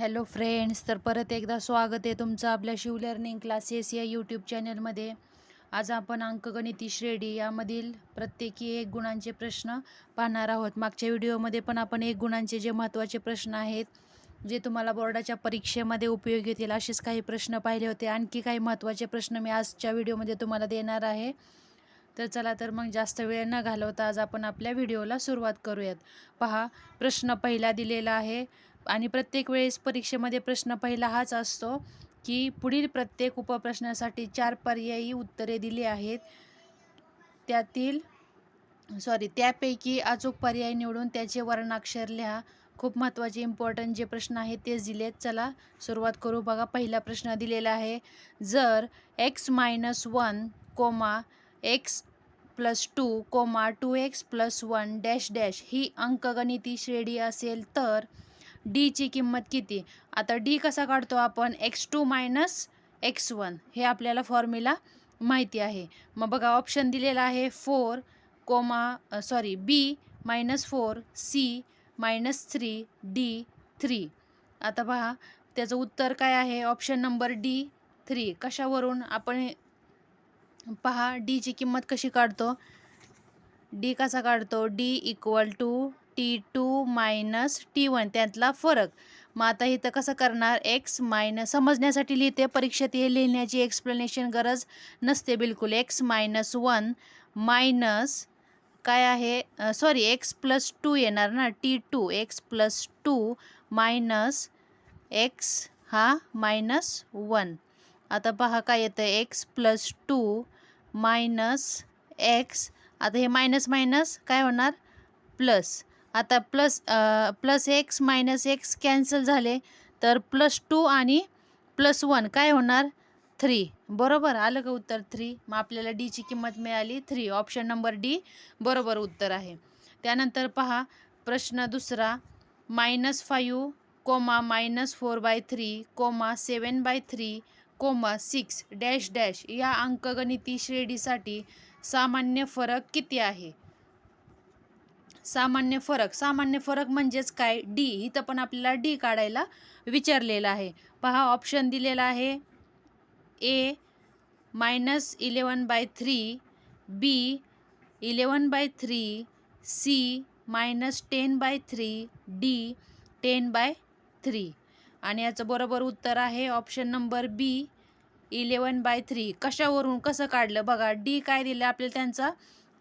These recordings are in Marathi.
हॅलो फ्रेंड्स तर परत एकदा स्वागत आहे तुमचं आपल्या शिव लर्निंग क्लासेस या यूट्यूब चॅनलमध्ये आज आपण अंकगणिती श्रेणी यामधील प्रत्येकी एक गुणांचे प्रश्न पाहणार आहोत. मागच्या व्हिडिओमध्ये पण आपण एक गुणांचे जे महत्त्वाचे प्रश्न आहेत जे तुम्हाला बोर्डाच्या परीक्षेमध्ये उपयोगी येतील असेच काही प्रश्न पाहिले होते. आणखी काही महत्त्वाचे प्रश्न मी आजच्या व्हिडिओमध्ये तुम्हाला देणार आहे. तर चला तर मग जास्त वेळ न घालवता आज आपण आपल्या व्हिडिओला सुरुवात करूयात. पहा प्रश्न पहिला दिलेला आहे. आणि प्रत्येक वेळेस परीक्षेमध्ये प्रश्न पहिला हाच असतो की पुढील प्रत्येक उपप्रश्नासाठी चार पर्यायी उत्तरे दिली आहेत. त्यातील सॉरी त्यापैकी अचूक पर्याय निवडून त्याचे वर्णाक्षर लिहा. खूप महत्त्वाचे इम्पॉर्टंट जे प्रश्न आहेत तेच दिलेत. चला सुरुवात करू. बघा पहिला प्रश्न दिलेला आहे. जर x minus one comma x plus two comma two x plus one dash dash ही अंकगणिती श्रेणी असेल तर डीची किंमत किती? आता डी कसा काढतो आपण? X two minus x one हे आपल्याला फॉर्म्युला माहिती आहे. मग बघा ऑप्शन दिलेला आहे four comma sorry B minus four C minus three D three आता पहा त्याचं उत्तर काय आहे? ऑप्शन नंबर डी थ्री कशावरून आपण पहा डीची किंमत कशी काढतो? डी कसा काढतो? D equal to t two minus t one त्यातला फरक. मग आता इथं कसं करणार? एक्स मायनस समजण्यासाठी लिहिते. परीक्षेत हे लिहिण्याची एक्सप्लेनेशन गरज नसते बिलकुल. एक्स मायनस वन मायनस काय आहे? सॉरी एक्स प्लस टू येणार ना? T two x plus two minus x हा मायनस वन आता पहा काय येतं? X plus two minus x आता हे मायनस मायनस काय होणार? प्लस आता plus plus x minus x cancel झाले तर प्लस टू आणि प्लस वन काय होणार? थ्री. बरोबर? आलं का उत्तर थ्री? मग आपल्याला डीची किंमत मिळाली थ्री. ऑप्शन नंबर डी बरोबर उत्तर आहे. त्यानंतर पहा प्रश्न दुसरा minus five comma minus four by three comma seven by three comma six dash dash या अंकगणिती श्रेणीसाठी सामान्य फरक किती आहे? सामान्य फरक. सामान्य फरक म्हणजेच काय? डी इथं पण आपल्याला डी काढायला विचारलेलं आहे. पहा ऑप्शन दिलेला आहे. A minus eleven by three B eleven by three C minus ten by three D ten by three आणि याचं बरोबर उत्तर आहे option number B eleven by three कशावरून कसं काढलं? बघा डी काय दिलं? आपल्याला त्यांचा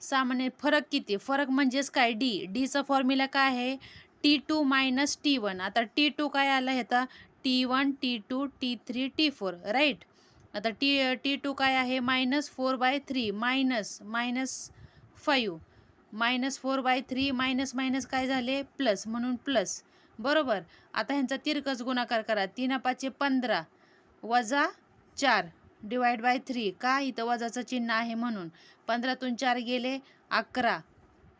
सामान्य फरक किती फरक म्हणजेच काय? डी डीचा फॉर्म्युला काय आहे? T two minus t one आता टी टू काय आलं? ह्याचा t one t two t three t four right आता टी टी टू काय आहे? Minus four by three minus minus five minus four by three minus minus काय झाले? प्लस म्हणून प्लस बरोबर? आता ह्यांचा तिरकस गुणाकार करा. तीन पाचशे पंधरा वजा चार. Divide by three. का इथं वजाचं चिन्ह आहे म्हणून? पंधरातून चार गेले अकरा.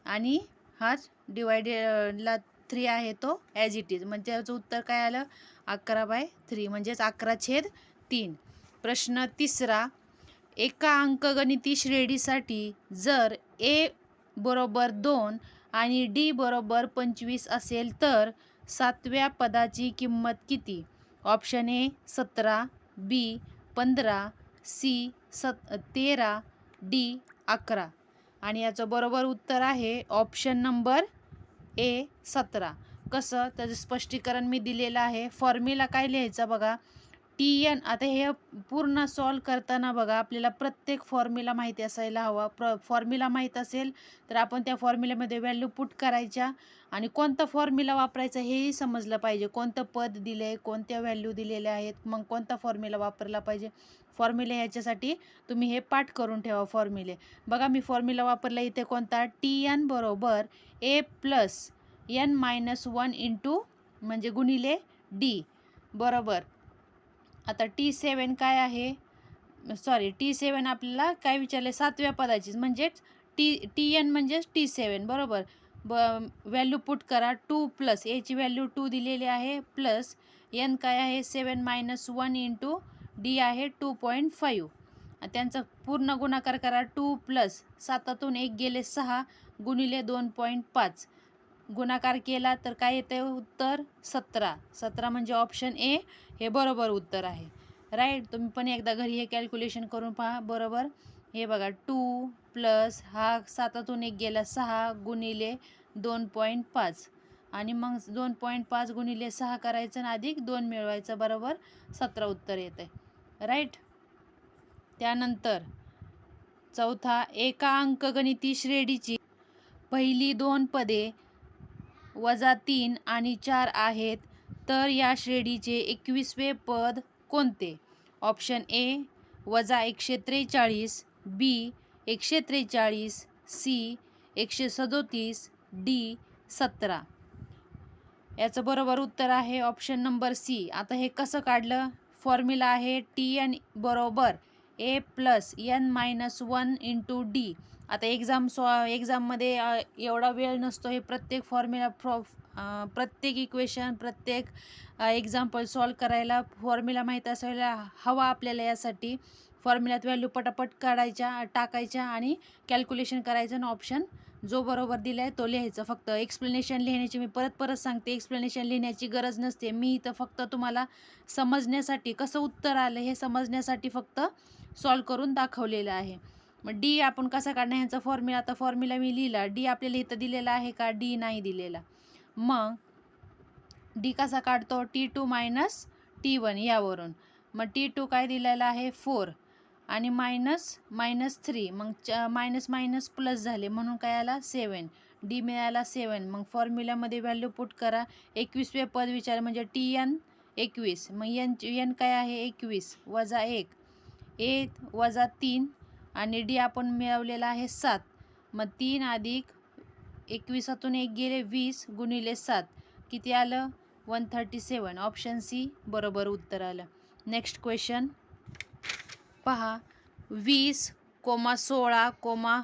आणि हा डिवायडेडला थ्री आहे तो ॲज इट इज म्हणजे त्याचं उत्तर काय आलं? अकरा बाय थ्री. म्हणजेच अकरा छेद तीन. प्रश्न तिसरा. एका अंकगणिती श्रेणीसाठी जर ए बरोबर दोन आणि डी बरोबर पंचवीस असेल तर सातव्या पदाची किंमत किती? ऑप्शन ए सतरा बी पंधरा सी सत तेरा डी अकरा. आणि याचं बरोबर उत्तर आहे ऑप्शन नंबर ए सतरा. कसं? त्याचं स्पष्टीकरण मी दिलेलं आहे. फॉर्म्युला काय लिहायचा बघा? टी एन आता हे पूर्ण सॉल्व करताना बघा आपल्याला प्रत्येक फॉर्म्युला माहिती असायला हवा. प्र फॉर्म्युला माहीत असेल तर आपण त्या फॉर्म्युल्यामध्ये व्हॅल्यू पुट करायच्या आणि कोणता फॉर्म्युला वापरायचा हेही समजलं पाहिजे. कोणतं पद दिलं आहे कोणत्या व्हॅल्यू दिलेल्या आहेत मग कोणता फॉर्म्युला वापरला पाहिजे. फॉर्म्युले ह्याच्यासाठी तुम्ही हे पाठ करून ठेवा फॉर्म्युले बघा मी फॉर्म्युला वापरला इथे कोणता? टी एन बरोबर a plus n minus one into म्हणजे गुणिले डी बरोबर. आता टी सेवन काय आहे? सॉरी टी सेवन आपल्याला काय विचारले? सातव्या पदाचीच म्हणजेच टी टी एन म्हणजेच टी सेवन बरोबर? ब व्हॅल्यू पुट करा टू प्लस एची व्हॅल्यू टू दिलेली आहे प्लस एन काय आहे? Seven minus one into d आहे टू पॉईंट फाईव्ह त्यांचा पूर्ण गुणाकार करा टू प्लस सातातून एक गेले सहा गुणिले दोन पॉईंट पाच. गुणाकार केला तर काय येते उत्तर? सतरा. सतरा म्हणजे ऑप्शन ए हे बरोबर उत्तर आहे. राईट तुम्ही पण एकदा घरी हे कॅल्क्युलेशन करून पहा. बरोबर? हे बघा टू प्लस हा सातातून एक गेला सहा गुणिले दोन पॉईंट पाच. आणि मग दोन पॉईंट पाच गुणिले सहा करायचं आणि अधिक दोन मिळवायचं. बरोबर? सतरा उत्तर येते राईट त्यानंतर चौथा एका अंकगणिती श्रेणीची पहिली दोन पदे वजा तीन आणि चार आहेत तर या श्रेणीचे एकवीसवे पद कोणते? ऑप्शन ए वजा एकशे त्रेचाळीस बी एकशे त्रेचाळीस सी एकशे सदोतीस डी सतरा. याचं बरोबर उत्तर आहे ऑप्शन नंबर सी. आता हे कसं काढलं? फॉर्म्युला आहे टी एन बरोबर. A plus N minus one into D. आता एक्झाम सॉ एक्झाममध्ये एवढा वेळ नसतो हे प्रत्येक फॉर्म्युला फ्रॉ प्रत्येक इक्वेशन प्रत्येक एक्झाम्पल सॉल्व करायला फॉर्म्युला माहीत असायला हवा आपल्याला यासाठी. फॉर्म्युल्यात व्हॅल्यू पटापट काढायच्या टाकायच्या आणि कॅल्क्युलेशन करायचं आणि ऑप्शन जो बरोबर दिला आहे तो लिहायचा. फक्त एक्सप्लेनेशन लिहिण्याची मी परत परत सांगते. एक्सप्लेनेशन लिहिण्याची गरज नसते. मी इथं फक्त तुम्हाला समजण्यासाठी कसं उत्तर आलं हे समजण्यासाठी फक्त सॉल्व करून दाखवलेलं आहे. मग डी आपण कसा काढणार ह्यांचा फॉर्म्युला आता फॉर्म्युला मी लिहिला. डी आपल्याला इथं दिलेला आहे का? डी नाही दिलेला. मग डी कसा काढतो? T two minus t one यावरून. मग टी टू काय दिलेला आहे? फोर आणि मायनस मायनस थ्री मग च मायनस मायनस प्लस झाले. म्हणून काय आला? सेवन डी मिळाला सेवन मग फॉर्म्युल्यामध्ये व्हॅल्यू पुट करा. एकवीसवे पद विचार. म्हणजे टी एन एकवीस. मग एन एन काय आहे? एकवीस. वजा एक. ए वजा तीन. आणि डी आपण मिळवलेला आहे सात. मग तीन अधिक एकवीसातून एक गेले वीस गुणिले सात. किती आलं? One thirty seven option C बरोबर उत्तर आलं. नेक्स्ट क्वेश्चन पहा. वीस कोमा सोळा कोमा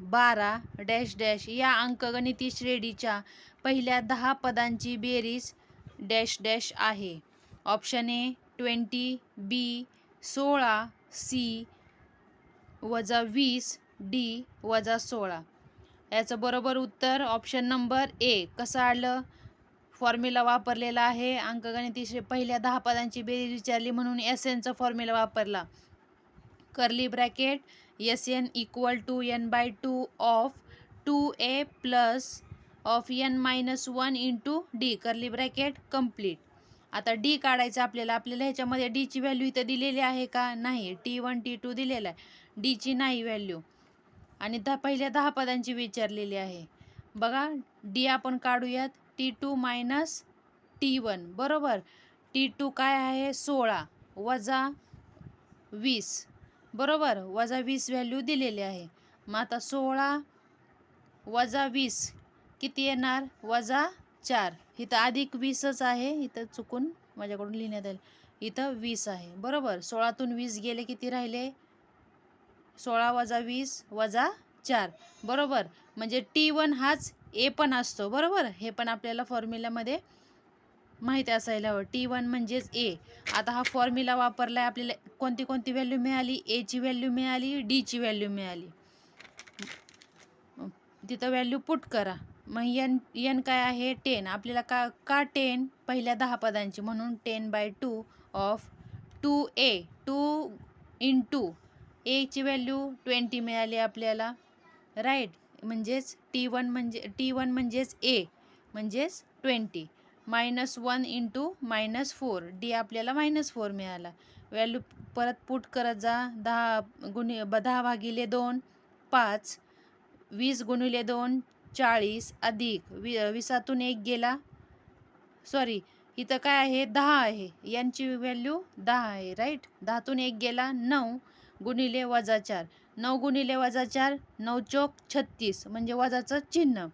बारा डॅश डॅश या अंकगणिती श्रेणीच्या पहिल्या दहा पदांची बेरीज डॅश डॅश आहे. ऑप्शन ए ट्वेंटी बी सोळा सी वजा वीस डी वजा सोळा. याचं बरोबर उत्तर ऑप्शन नंबर ए कसं आलं? फॉर्म्युला वापरलेला आहे. अंकगणिती श्रे पहिल्या दहा पदांची बेरीज विचारली म्हणून एस एनचा फॉर्म्युला वापरला. Curly bracket s n equal to n by two of two a plus of n minus one into d curly bracket complete आता डी काढायचं आपल्याला आपल्याला ह्याच्यामध्ये डीची व्हॅल्यू इथं दिलेली आहे का? नाही. टी वन टी टू दिलेला आहे. डीची नाही व्हॅल्यू आणि दहा पहिल्या दहा पदांची विचारलेली आहे. बघा डी आपण काढूयात. T two minus t one बरोबर? टी टू काय आहे? सोळा. वजा वीस. बरोबर वजा वीस व्हॅल्यू दिलेली आहे. मग आता सोळा वजा वीस किती येणार? वजा चार. इथं अधिक वीसच आहे इथं चुकून माझ्याकडून लिहिण्यात आलं. इथं वीस आहे. बरोबर सोळातून वीस गेले किती राहिले? सोळा वजा वीस वजा चार. बरोबर म्हणजे टी वन हाच ए पण असतो. बरोबर हे पण आपल्याला फॉर्म्युल्यामध्ये माहिती असायला हवं टी वन म्हणजेच ए आता हा फॉर्म्युला वापरला आहे आपल्याला कोणती कोणती व्हॅल्यू मिळाली? एची व्हॅल्यू मिळाली डीची व्हॅल्यू मिळाली. तिथं व्हॅल्यू पुट करा. मग यन एन काय आहे? टेन आपल्याला का का टेन पहिल्या दहा पदांची. म्हणून ten by two of two a two in two एची व्हॅल्यू ट्वेंटी मिळाली आपल्याला. राईट म्हणजेच टी वन म्हणजे टी वन म्हणजेच ए म्हणजेच twenty minus one into minus four. D आपल्याला मायनस फोर मिळाला. व्हॅल्यू परत पुट करत जा. दहा गुणि ब दहा भागिले दोन पाच. वीस गुणिले दोन चाळीस अधिक. वि वीसातून एक गेला. सॉरी इथं काय आहे? दहा आहे. यांची व्हॅल्यू दहा आहे राईट दहातून एक गेला नऊ गुणिले वजा चार. नऊ गुणिले वजा चार नऊ चोक छत्तीस. म्हणजे वजाचं चिन्ह.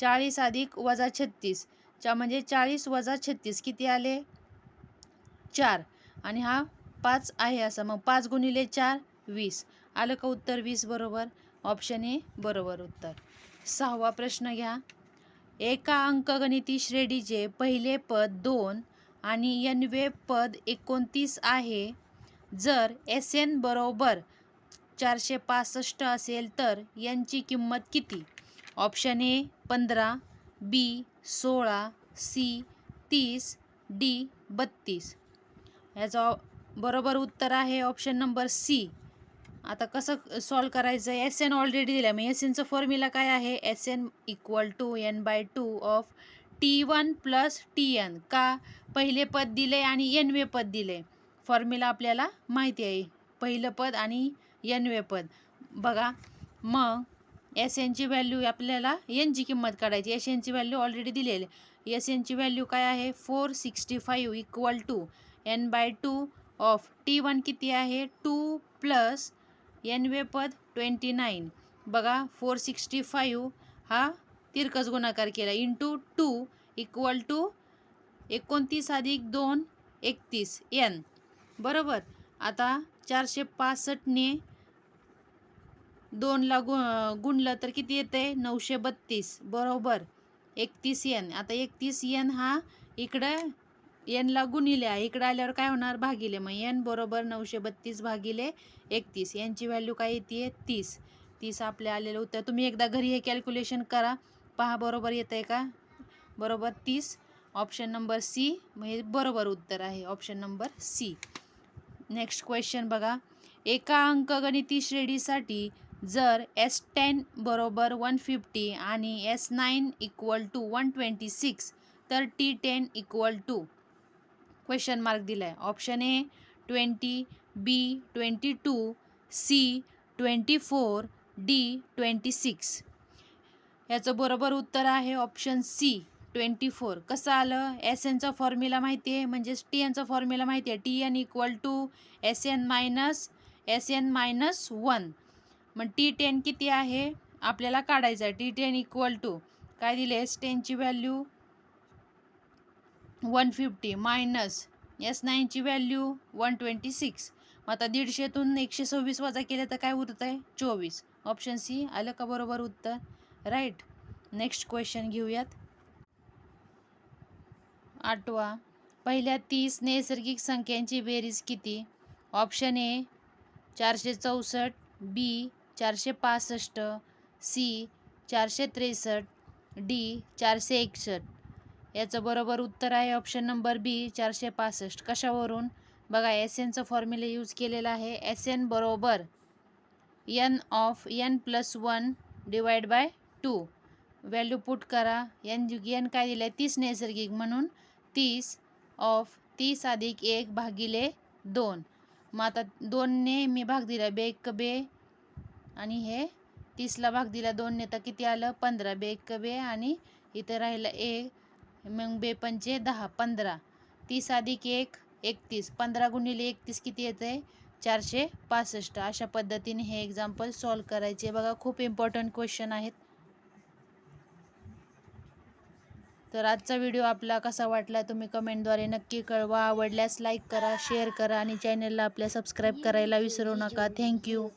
चाळीस अधिक वजा छत्तीस. चा म्हणजे चाळीस वजा छत्तीस किती आले? चार. आणि हा पाच आहे असं. मग पाच गुणिले चार वीस. आलं का उत्तर? वीस बरोबर. ऑप्शन ए बरोबर उत्तर. सहावा प्रश्न घ्या. एका अंकगणिती श्रेणीचे पहिले पद दोन आणि एनवे पद एकोणतीस आहे. जर एस एन बरोबर चारशे पासष्ट असेल तर यांची किंमत किती? ऑप्शन ए पंधरा बी सोळा सी तीस डी बत्तीस. ह्याचं बरोबर उत्तर आहे ऑप्शन नंबर सी आता कसं सॉल्व करायचं? एस एन ऑलरेडी दिलं मग एस एनचं फॉर्म्युला काय आहे? S n equal to n by two of t one plus t n का? पहिले पद दिले आणि एनवे पद दिले. फॉर्म्युला आपल्याला माहिती आहे. पहिलं पद आणि एनवे पद. बघा. मग एस एनची व्हॅल्यू आपल्याला एनची किंमत काढायची. एस एनची व्हॅल्यू ऑलरेडी दिलेली एस एनची व्हॅल्यू काय आहे? Four sixty five equal to n by two of t one किती आहे? टू प्लस एन वे पद ट्वेंटी नाईन बघा फोर सिक्स्टी फाईव्ह हा तिरकस गुणाकार केला. इंटू टू इक्वल टू एकोणतीस अधिक दोन एकतीस एन बरोबर? आता चारशे पासष्टने दोनला गु गुणलं तर किती येते? नऊशे बत्तीस. बरोबर. एकतीस एन. आता एकतीस एन हा इकडं एनला गुणिले. आहे इकडं आल्यावर काय होणार? भागिले. मग एन बरोबर नऊशे बत्तीस भागिले एकतीस. यांची व्हॅल्यू काय येते? तीस. तीस आपल्या आलेलं उत्तर. तुम्ही एकदा घरी हे कॅल्क्युलेशन करा. पहा बरोबर येतं आहे का? बरोबर तीस. ऑप्शन नंबर सी म्हणजे हे बरोबर उत्तर आहे. Option number C next question बघा. एका अंकगणिती श्रेणीसाठी जर एस टेन बरोबर वन फिफ्टी आणि s nine equal to one twenty six तर t ten equal to question mark दिला आहे option A twenty B twenty two C twenty four D twenty six याचं बरोबर उत्तर आहे ऑप्शन सी ट्वेंटी फोर कसं आलं? एस एनचा फॉर्म्युला माहिती आहे? म्हणजेच टी एनचा फॉर्म्युला माहिती आहे. T n equal to s n minus s n minus one मग टी टेन किती आहे? आपल्याला काढायचं आहे. टी टेन इक्वल टू काय दिले? S टेनची value one fifty minus s नाईनची value one twenty six मग आता दीडशेतून एकशे सव्वीस वजा केले तर काय उरत आहे चोवीस. ऑप्शन सी आलं का बरोबर उत्तर? राईट नेक्स्ट क्वेश्चन घेऊयात. आठवा. पहिल्या तीस नैसर्गिक संख्यांची बेरीज किती? ऑप्शन ए चारशे चौसष्ट. बी चारशे पासष्ट सी चारशे त्रेसष्ट डी चारशे एकसष्ट. याचं बरोबर उत्तर आहे ऑप्शन नंबर बी चारशे पासष्ट. कशावरून? बघा एस एनचं फॉर्म्युला यूज केलेला आहे. एस एन बरोबर n of n plus one divide by two value put करा. एन एन काय दिलं आहे तीस नैसर्गिक म्हणून तीस ऑफ तीस अधिक एक भागिले दोन. मग आता दोनने मी भाग दिला. बे एक बे आणि हे तीसला भाग दिला दोनने तर किती आलं? पंधरा. बे एक बे आणि इथं राहिलं एक मग बे पंचे दहा पंधरा. तीस अधिक एक एकतीस. पंधरा गुणिले एकतीस किती येतं? आहे चारशे पासष्ट. अशा पद्धतीने हे एक्झाम्पल सॉल्व करायचे. बघा खूप इम्पॉर्टंट क्वेश्चन आहेत. तर आजचा व्हिडिओ आपला कसा वाटला तुम्ही कमेंटद्वारे नक्की कळवा. आवडल्यास लाईक करा शेअर करा आणि चॅनलला आपल्या सबस्क्राईब करायला विसरू नका. थँक्यू